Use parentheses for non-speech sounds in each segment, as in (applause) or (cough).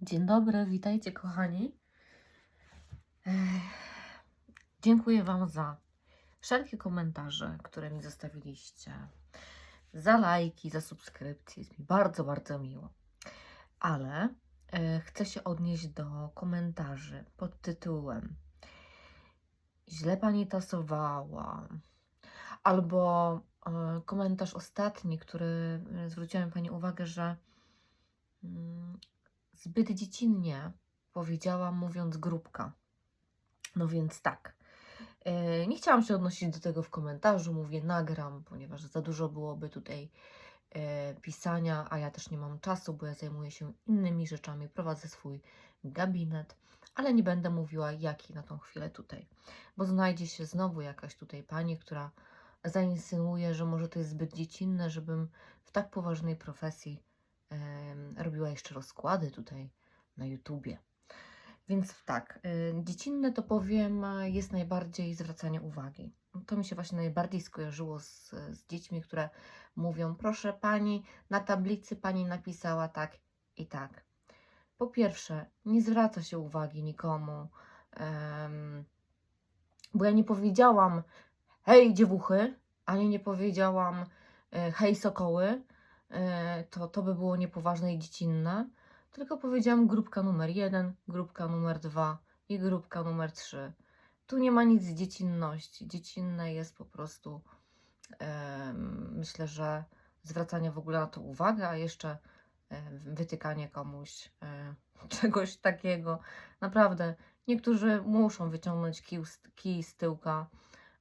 Dzień dobry, witajcie kochani. Dziękuję Wam za wszelkie komentarze, które mi zostawiliście, za lajki, za subskrypcje. Jest mi bardzo, bardzo miło. Ale e, chcę się odnieść do komentarzy pod tytułem Źle Pani tasowała. Albo e, komentarz ostatni, który e, zwróciłem Pani uwagę, że mm, zbyt dziecinnie powiedziałam, mówiąc grupka. No więc tak. E, Nie chciałam się odnosić do tego w komentarzu, mówię nagram, ponieważ za dużo byłoby tutaj e, pisania, a ja też nie mam czasu, bo ja zajmuję się innymi rzeczami, prowadzę swój gabinet, ale nie będę mówiła jaki na tą chwilę tutaj, bo znajdzie się znowu jakaś tutaj pani, która zainsynuuje, że może to jest zbyt dziecinne, żebym w tak poważnej profesji robiła jeszcze rozkłady tutaj na YouTubie. Więc tak, y, dziecinne to powiem, jest najbardziej zwracanie uwagi. To mi się właśnie najbardziej skojarzyło z, z dziećmi, które mówią: Proszę pani, na tablicy pani napisała tak i tak. Po pierwsze, nie zwraca się uwagi nikomu, em, bo ja nie powiedziałam hej dziewuchy, ani nie powiedziałam hej sokoły, to, to by było niepoważne i dziecinne, tylko powiedziałam grupka numer jeden, grupka numer dwa i grupka numer trzy. Tu nie ma nic z dziecinności. Dziecinne jest po prostu, em, myślę, że zwracanie w ogóle na to uwagę, a jeszcze e, wytykanie komuś e, (laughs) czegoś takiego. Naprawdę, niektórzy muszą wyciągnąć kij, z- tyłka,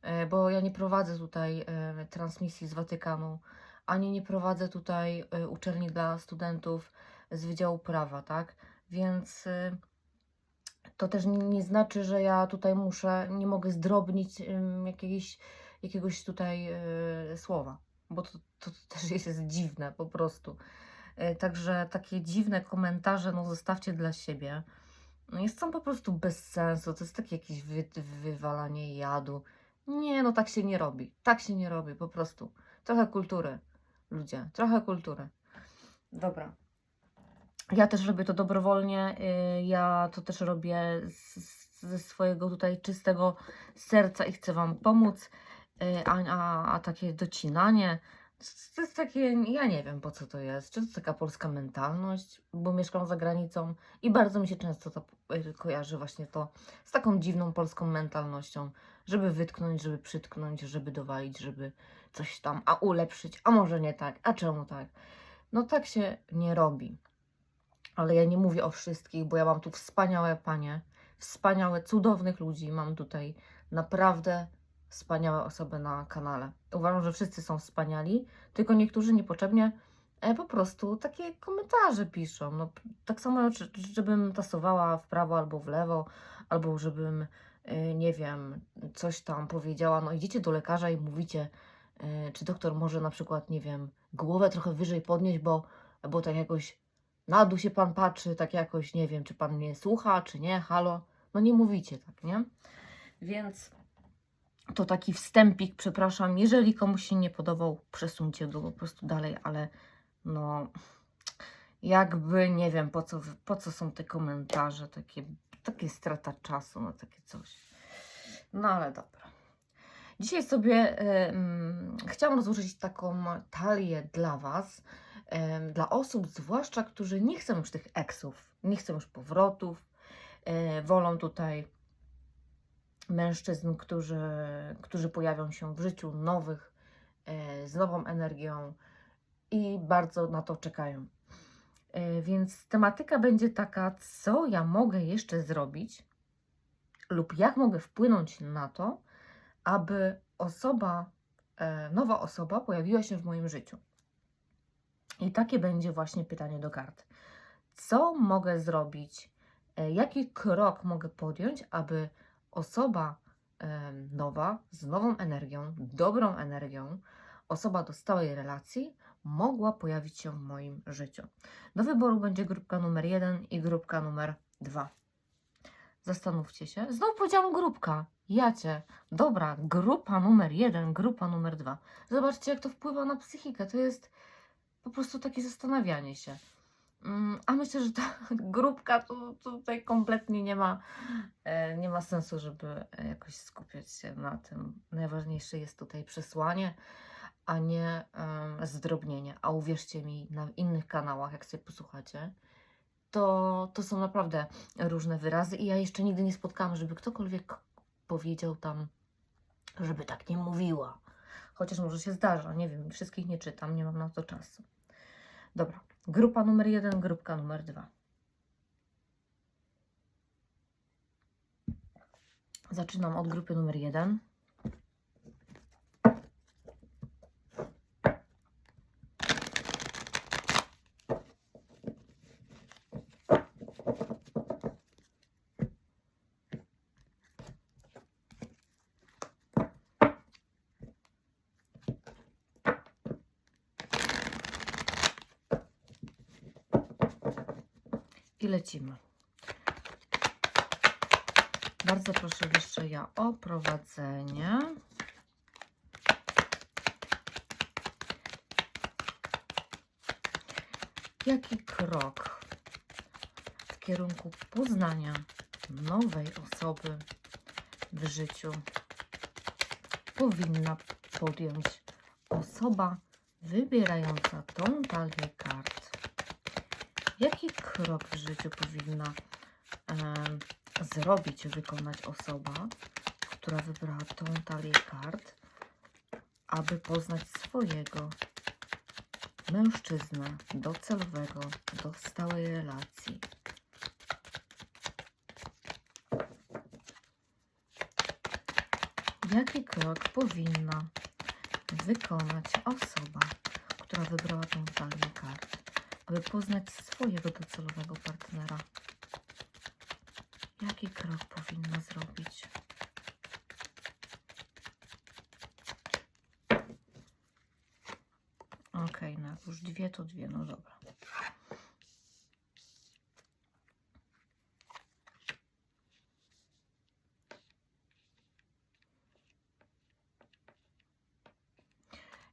e, bo ja nie prowadzę tutaj e, transmisji z Watykanu, ani nie prowadzę tutaj e, uczelni dla studentów z Wydziału Prawa, tak? Więc y, to też nie, znaczy, że ja tutaj muszę, nie mogę zdrobnić jakiegoś, jakiegoś tutaj y, słowa, bo to, to też jest, dziwne po prostu. Y, Także takie dziwne komentarze, no zostawcie dla siebie. No jest są po prostu bez sensu, to jest takie jakieś wy, wywalanie jadu. Nie, no tak się nie robi, tak się nie robi, po prostu. Trochę kultury, ludzie, trochę kultury. Dobra. Ja też robię to dobrowolnie. y, Ja to też robię z, ze swojego tutaj czystego serca i chcę Wam pomóc. y, A, a, a takie docinanie to, jest takie, ja nie wiem po co to jest. Czy to taka polska mentalność, bo mieszkam za granicą i bardzo mi się często to y, kojarzy właśnie to z taką dziwną polską mentalnością, żeby wytknąć, żeby przytknąć, żeby dowalić, żeby coś tam, a ulepszyć, a może nie tak, a czemu tak. No tak się nie robi ale ja nie mówię o wszystkich, bo ja mam tu wspaniałe panie, wspaniałe, cudownych ludzi. Mam tutaj naprawdę wspaniałe osoby na kanale. Uważam, że wszyscy są wspaniali, tylko niektórzy niepotrzebnie e, po prostu takie komentarze piszą. No, tak samo, żebym tasowała w prawo albo w lewo, albo żebym, e, nie wiem, coś tam powiedziała. No, idziecie do lekarza i mówicie, e, czy doktor może na przykład, nie wiem, głowę trochę wyżej podnieść, bo, bo tak jakoś na dół się pan patrzy, tak jakoś, nie wiem, czy pan mnie słucha, czy nie, halo. No nie mówicie tak, nie? Więc to taki wstępik, przepraszam. Jeżeli komuś się nie podobał, przesuńcie go po prostu dalej, ale no jakby nie wiem, po co, po co są te komentarze, takie, takie strata czasu, no takie coś. No ale dobra. Dzisiaj sobie em, chciałam rozłożyć taką talię dla Was, em, dla osób zwłaszcza, którzy nie chcą już tych eksów, nie chcą już powrotów, e, wolą tutaj mężczyzn, którzy, którzy pojawią się w życiu nowych, e, z nową energią i bardzo na to czekają. E, Więc tematyka będzie taka, co ja mogę jeszcze zrobić lub jak mogę wpłynąć na to, aby osoba, e, nowa osoba pojawiła się w moim życiu. I takie będzie właśnie pytanie do kart. Co mogę zrobić? Jaki krok mogę podjąć, aby osoba nowa, z nową energią, dobrą energią, osoba do stałej relacji mogła pojawić się w moim życiu? Do wyboru będzie grupka numer jeden i grupka numer dwa. Zastanówcie się. Znowu powiedziałam grupka. Jacie. Dobra, grupa numer jeden, grupa numer dwa. Zobaczcie, jak to wpływa na psychikę. To jest po prostu takie zastanawianie się. Mm, A myślę, że ta (laughs) grupka to, tutaj kompletnie nie ma, e, nie ma sensu, żeby e, jakoś skupiać się na tym. Najważniejsze jest tutaj przesłanie, a nie zdrobnienie. A uwierzcie mi, na innych kanałach, jak sobie posłuchacie, to, to są naprawdę różne wyrazy i ja jeszcze nigdy nie spotkałam, żeby ktokolwiek powiedział tam, żeby tak nie mówiła. Chociaż może się zdarza, nie wiem, wszystkich nie czytam, nie mam na to czasu. Dobra, grupa numer jeden, grupka numer dwa. Zaczynam od grupy numer jeden. I lecimy. Bardzo proszę jeszcze ja o prowadzenie. Jaki krok w kierunku poznania nowej osoby w życiu powinna podjąć osoba wybierająca tą talię kart? Jaki krok w życiu powinna em, zrobić, wykonać osoba, która wybrała tą talię kart, aby poznać swojego mężczyznę docelowego, do stałej relacji? Jaki krok powinna wykonać osoba, która wybrała tą talię kart? Aby poznać swojego docelowego partnera. Jaki krok powinna zrobić? Ok, no już dwie, to dwie, no dobra.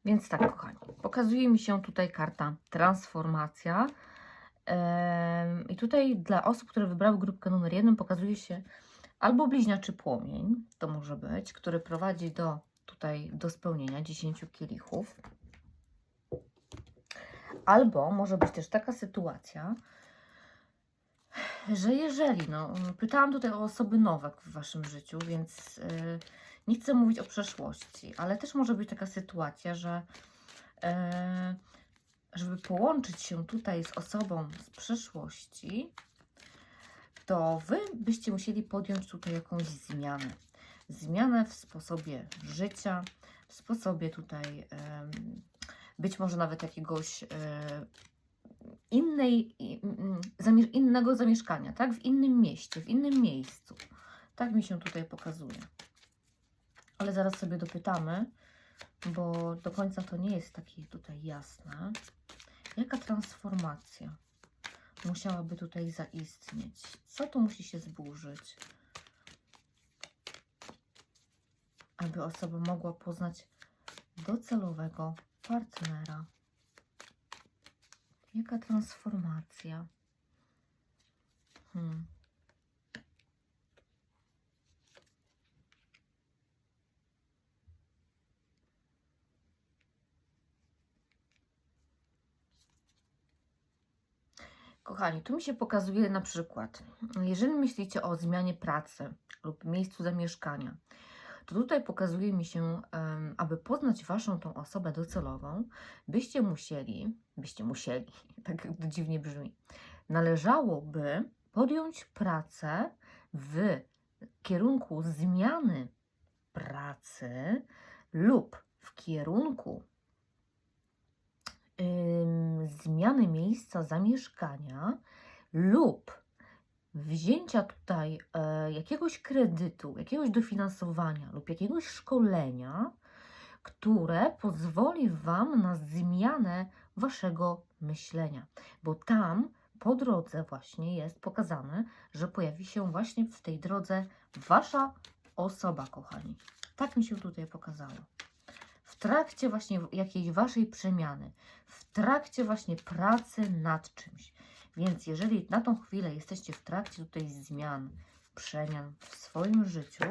Więc tak, kochani, pokazuje mi się tutaj karta transformacja. I tutaj dla osób, które wybrały grupkę numer jeden, pokazuje się albo bliźniaczy płomień, to może być, który prowadzi do tutaj do spełnienia 10 kielichów. Albo może być też taka sytuacja, że jeżeli, no, pytałam tutaj o osoby nowe w waszym życiu, więc yy, nie chcę mówić o przeszłości, ale też może być taka sytuacja, że żeby połączyć się tutaj z osobą z przeszłości, to wy byście musieli podjąć tutaj jakąś zmianę. Zmianę w sposobie życia, w sposobie tutaj być może nawet jakiegoś e, innej, innego zamieszkania, tak? W innym mieście, w innym miejscu. Tak mi się tutaj pokazuje ale zaraz sobie dopytamy, bo do końca to nie jest takie tutaj jasne. Jaka transformacja musiałaby tutaj zaistnieć? Co tu musi się zburzyć, aby osoba mogła poznać docelowego partnera? Jaka transformacja? Hmm. Kochani, tu mi się pokazuje na przykład, jeżeli myślicie o zmianie pracy lub miejscu zamieszkania, to tutaj pokazuje mi się, aby poznać Waszą tą osobę docelową, byście musieli, byście musieli, (laughs) tak dziwnie brzmi, należałoby podjąć pracę w kierunku zmiany pracy lub w kierunku zmiany miejsca zamieszkania lub wzięcia tutaj e, jakiegoś kredytu, jakiegoś dofinansowania lub jakiegoś szkolenia, które pozwoli Wam na zmianę Waszego myślenia, bo tam po drodze właśnie jest pokazane, że pojawi się właśnie w tej drodze Wasza osoba, kochani. Tak mi się tutaj pokazało w trakcie właśnie jakiejś waszej przemiany, w trakcie właśnie pracy nad czymś. Więc jeżeli na tą chwilę jesteście w trakcie tutaj zmian, przemian w swoim życiu,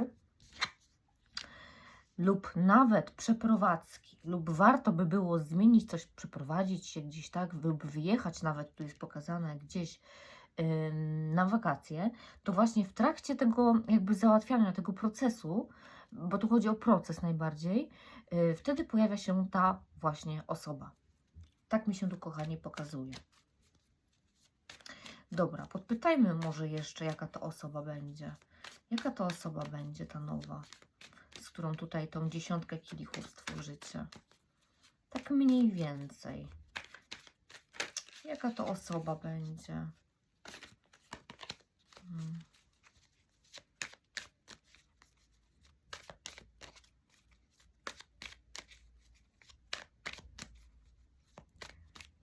lub nawet przeprowadzki, lub warto by było zmienić coś, przeprowadzić się gdzieś tak, lub wyjechać nawet, tu jest pokazane gdzieś ym, na wakacje, to właśnie w trakcie tego jakby załatwiania tego procesu, bo tu chodzi o proces najbardziej, yy, wtedy pojawia się ta właśnie osoba. Tak mi się tu, kochani, pokazuje. Dobra, podpytajmy może jeszcze, jaka to osoba będzie. Jaka to osoba będzie, ta nowa, z którą tutaj tą dziesiątkę kielichów stworzycie. Tak mniej więcej. Jaka to osoba będzie? Hmm.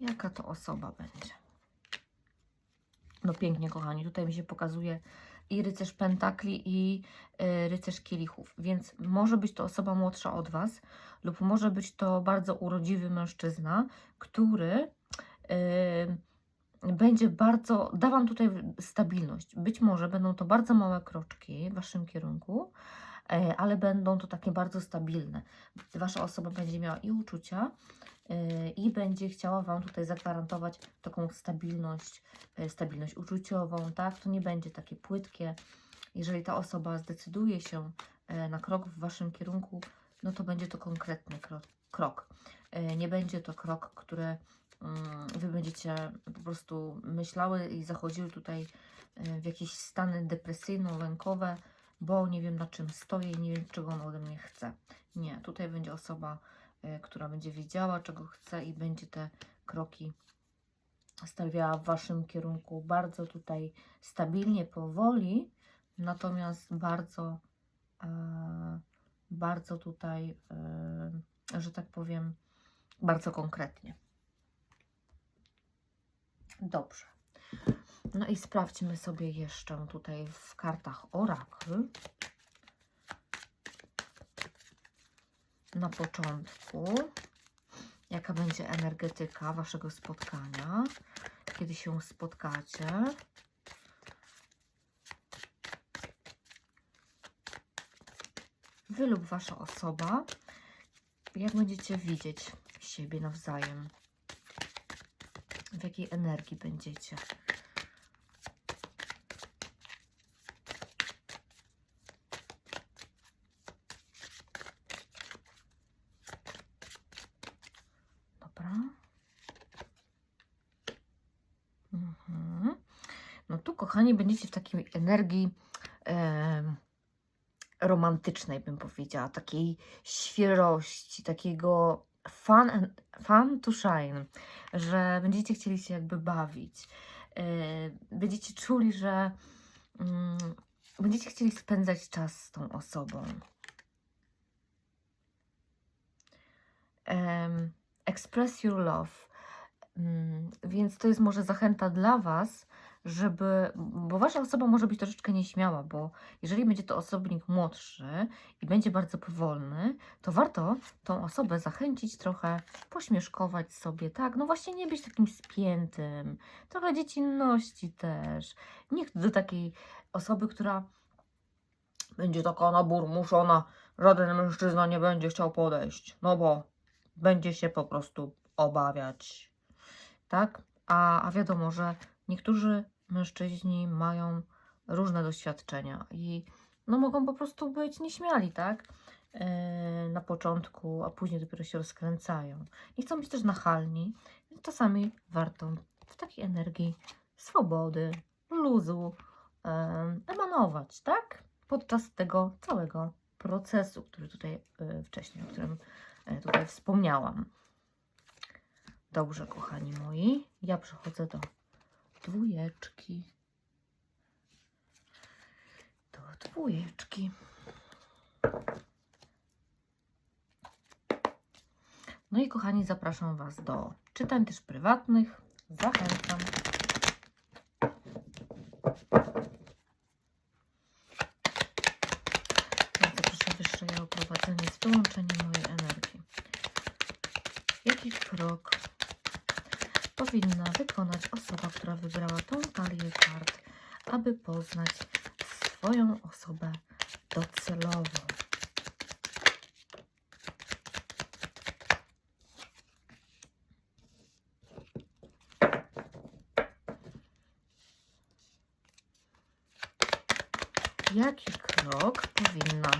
Jaka to osoba będzie? No pięknie, kochani. Tutaj mi się pokazuje i rycerz pentakli, i y, rycerz kielichów. Więc może być to osoba młodsza od Was, lub może być to bardzo urodziwy mężczyzna, który y, będzie bardzo, da Wam tutaj stabilność. Być może będą to bardzo małe kroczki w Waszym kierunku, y, ale będą to takie bardzo stabilne. Wasza osoba będzie miała i uczucia, i będzie chciała Wam tutaj zagwarantować taką stabilność, y, stabilność uczuciową, tak? To nie będzie takie płytkie. Jeżeli ta osoba zdecyduje się y, na krok w Waszym kierunku, no to będzie to konkretny krok. Y, Nie będzie to krok, który mm, Wy będziecie po prostu myślały i zachodziły tutaj w jakieś stany depresyjno-lękowe, bo nie wiem na czym stoję i nie wiem czego on ode mnie chce. Nie, tutaj będzie osoba, która będzie wiedziała czego chce i będzie te kroki stawiała w Waszym kierunku bardzo tutaj stabilnie, powoli, natomiast bardzo, e, bardzo tutaj, e, że tak powiem, bardzo konkretnie. Dobrze. No i sprawdźmy sobie jeszcze tutaj w kartach Orakel. Na początku, jaka będzie energetyka Waszego spotkania, kiedy się spotkacie. Wy lub Wasza osoba, jak będziecie widzieć siebie nawzajem, w jakiej energii będziecie. Dobra. Mhm. No tu, kochani, będziecie w takiej energii em, romantycznej, bym powiedziała, takiej świeżości, takiego fun, fun to shine, że będziecie chcieli się jakby bawić. E, będziecie czuli, że mm, będziecie chcieli spędzać czas z tą osobą. Em, express your love. Mm, Więc to jest może zachęta dla Was, żeby, bo Wasza osoba może być troszeczkę nieśmiała, bo jeżeli będzie to osobnik młodszy i będzie bardzo powolny, to warto tą osobę zachęcić trochę, pośmieszkować sobie, tak? No właśnie nie być takim spiętym, trochę dziecinności też. Niech do takiej osoby, która będzie taka naburmuszona, żaden mężczyzna nie będzie chciał podejść, no bo będzie się po prostu obawiać, tak? A, a wiadomo, że niektórzy mężczyźni mają różne doświadczenia i no mogą po prostu być nieśmiali, tak? Yy, na początku, a później dopiero się rozkręcają. Nie chcą być też nachalni, więc czasami warto w takiej energii swobody, luzu yy, emanować, tak? Podczas tego całego procesu, który tutaj yy, wcześniej, o którym tutaj wspomniałam. Dobrze, kochani moi, ja przechodzę do dwójeczki. Do dwójeczki. No i kochani, zapraszam Was do czytań też prywatnych. Zachęcam. Bardzo proszę Wyższe ja o prowadzenie z wyłączeniem mojej energii. Jaki krok powinna wykonać osoba, która wybrała tą talię kart, aby poznać swoją osobę docelową. Jaki krok powinna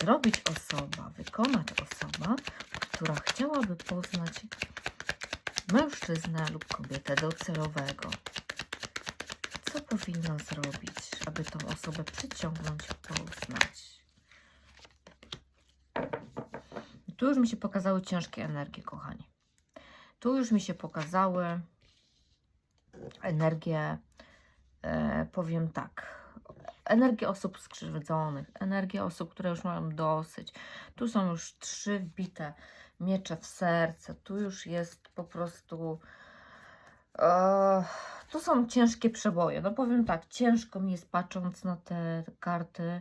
zrobić osoba, wykonać osoba, która chciałaby poznać mężczyznę lub kobietę docelowego? Co powinna zrobić, aby tą osobę przyciągnąć, poznać? Tu już mi się pokazały ciężkie energie, kochani. Tu już mi się pokazały energie, e, powiem tak, energię osób skrzywdzonych, energię osób, które już mają dosyć. Tu są już trzy wbite miecze w serce. Tu już jest po prostu. E, tu są ciężkie przeboje. No powiem tak, ciężko mi jest patrząc na te karty.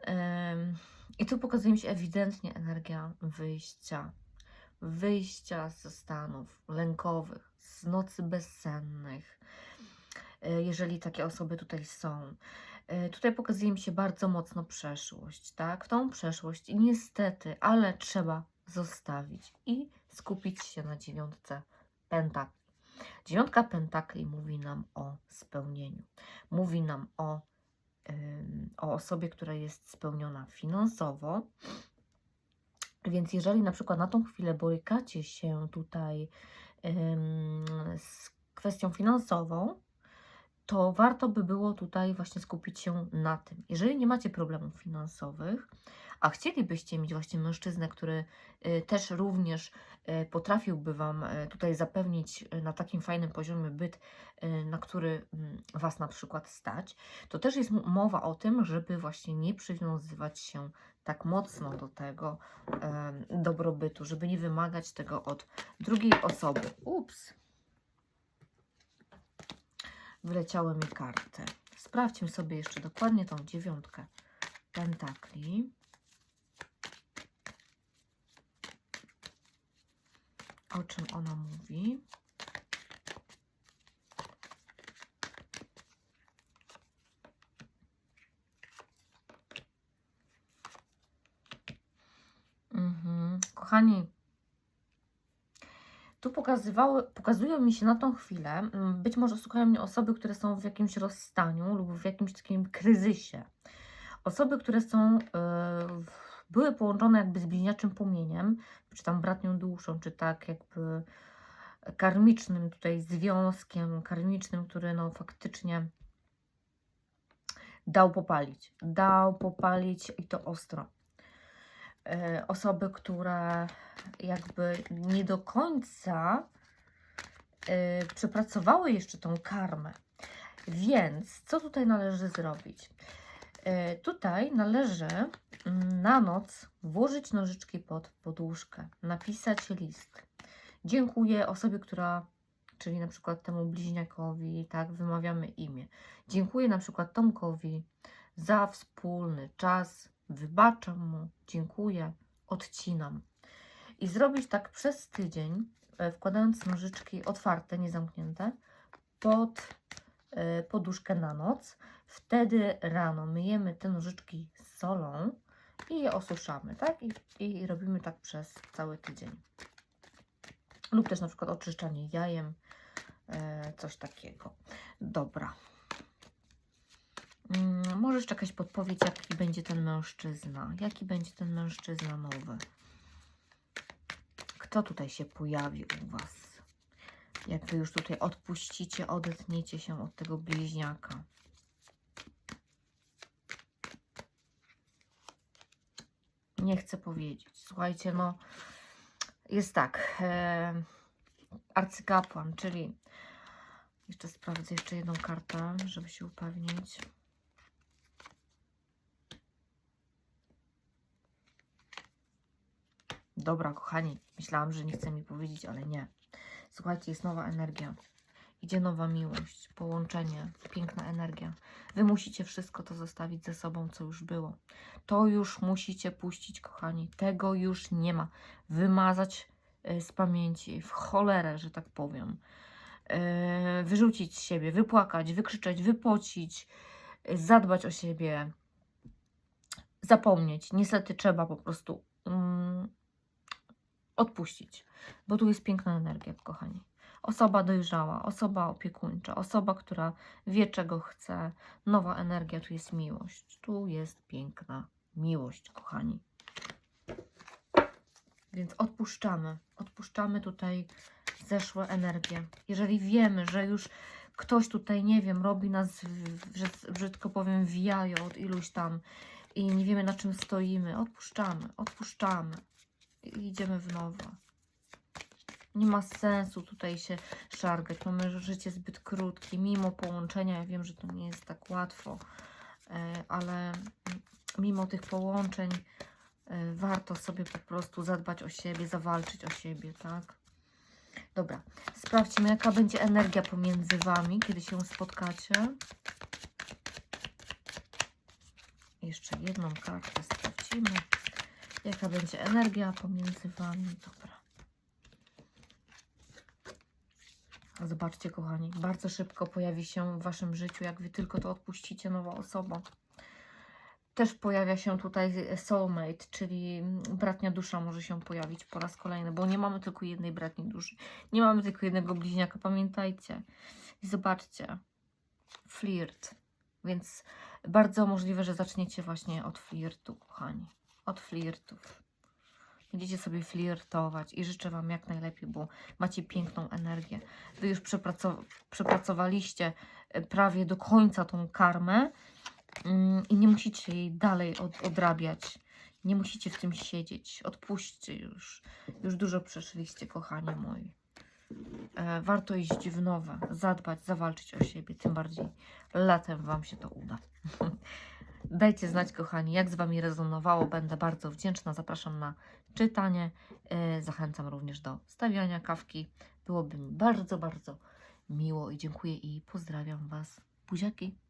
Em, I tu pokazuje mi się ewidentnie energia wyjścia. Wyjścia ze stanów lękowych, z nocy bezsennych. E, Jeżeli takie osoby tutaj są. E, Tutaj pokazuje mi się bardzo mocno przeszłość, tak? Tą przeszłość niestety, ale trzeba zostawić i skupić się na dziewiątce pentakli. Dziewiątka pentakli mówi nam o spełnieniu. Mówi nam o, o osobie, która jest spełniona finansowo. Więc jeżeli na przykład na tą chwilę borykacie się tutaj z kwestią finansową, to warto by było tutaj właśnie skupić się na tym. Jeżeli nie macie problemów finansowych, a chcielibyście mieć właśnie mężczyznę, który y, też również y, potrafiłby Wam y, tutaj zapewnić na takim fajnym poziomie byt, na który mm, Was na przykład stać, to też jest mowa o tym, żeby właśnie nie przywiązywać się tak mocno do tego dobrobytu, żeby nie wymagać tego od drugiej osoby. Ups wyleciały mi karty. Sprawdźmy sobie jeszcze dokładnie tą dziewiątkę pentakli. O czym ona mówi? Mhm. Kochani, tu pokazywały, pokazują mi się na tą chwilę, mm, być może słuchają mnie osoby, które są w jakimś rozstaniu lub w jakimś takim kryzysie. Osoby, które są, e, w- były połączone jakby z bliźniaczym płomieniem, czy tam bratnią duszą, czy tak jakby karmicznym tutaj związkiem, karmicznym, który no faktycznie dał popalić. Dał popalić i to ostro. E, Osoby, które jakby nie do końca y, przepracowały jeszcze tą karmę. Więc co tutaj należy zrobić? Y, tutaj należy mm, na noc włożyć nożyczki pod poduszkę, napisać list. Dziękuję osobie, która, czyli na przykład temu bliźniakowi, tak, wymawiamy imię. Dziękuję na przykład Tomkowi za wspólny czas, wybaczam mu, dziękuję, odcinam i zrobić tak przez tydzień, e, wkładając nożyczki otwarte, nie zamknięte, pod e, poduszkę na noc. Wtedy rano myjemy te nożyczki z solą i je osuszamy, tak? I, I robimy tak przez cały tydzień. Lub też na przykład oczyszczanie jajem, e, coś takiego. Dobra. Mm, może jeszcze jakaś podpowiedź, jaki będzie ten mężczyzna? Jaki będzie ten mężczyzna nowy? Kto tutaj się pojawi u Was? Jak Wy już tutaj odpuścicie, odetniecie się od tego bliźniaka. Nie chcę powiedzieć. Słuchajcie, no jest tak. E, arcykapłan, czyli jeszcze sprawdzę jeszcze jedną kartę, żeby się upewnić. Dobra, kochani, myślałam, że nie chce mi powiedzieć, ale nie. Słuchajcie, jest nowa energia. Idzie nowa miłość, połączenie, piękna energia. Wy musicie wszystko to zostawić ze sobą, co już było. To już musicie puścić, kochani. Tego już nie ma. Wymazać y, z pamięci, w cholerę, że tak powiem. Y, Wyrzucić z siebie, wypłakać, wykrzyczeć, wypocić, y, zadbać o siebie, zapomnieć. Niestety trzeba po prostu mm, odpuścić, bo tu jest piękna energia, kochani. Osoba dojrzała, osoba opiekuńcza, osoba, która wie, czego chce. Nowa energia, tu jest miłość. Tu jest piękna miłość, kochani. Więc odpuszczamy. Odpuszczamy tutaj zeszłe energie. Jeżeli wiemy, że już ktoś tutaj, nie wiem, robi nas, że brzydko powiem, w jajo od iluś tam i nie wiemy na czym stoimy, odpuszczamy, odpuszczamy i idziemy w nowe. Nie ma sensu tutaj się szargać. Mamy życie zbyt krótkie, mimo połączenia. Ja wiem, że to nie jest tak łatwo, e, ale mimo tych połączeń e, warto sobie po prostu zadbać o siebie, zawalczyć o siebie, tak? Dobra, sprawdźmy, jaka będzie energia pomiędzy Wami, kiedy się spotkacie. Jeszcze jedną kartę sprawdzimy. Jaka będzie energia pomiędzy Wami. Dobra. Zobaczcie, kochani, bardzo szybko pojawi się w Waszym życiu, jak Wy tylko to odpuścicie, nowa osoba. Też pojawia się tutaj soulmate, czyli bratnia dusza może się pojawić po raz kolejny, bo nie mamy tylko jednej bratniej duszy. Nie mamy tylko jednego bliźniaka, pamiętajcie. I zobaczcie, flirt. Więc bardzo możliwe, że zaczniecie właśnie od flirtu, kochani. Od flirtów. Będziecie sobie flirtować i życzę Wam jak najlepiej, bo macie piękną energię. Wy już przepracow- przepracowaliście e, prawie do końca tą karmę mm, i nie musicie jej dalej od, odrabiać. Nie musicie w tym siedzieć. Odpuśćcie już. Już dużo przeszliście, kochani moi. E, warto iść w nowe, zadbać, zawalczyć o siebie. Tym bardziej latem Wam się to uda. (laughs) Dajcie znać, kochani, jak z Wami rezonowało. Będę bardzo wdzięczna. Zapraszam na czytanie. E, Zachęcam również do stawiania kawki. Byłoby mi bardzo, bardzo miło i dziękuję i pozdrawiam Was. Buziaki.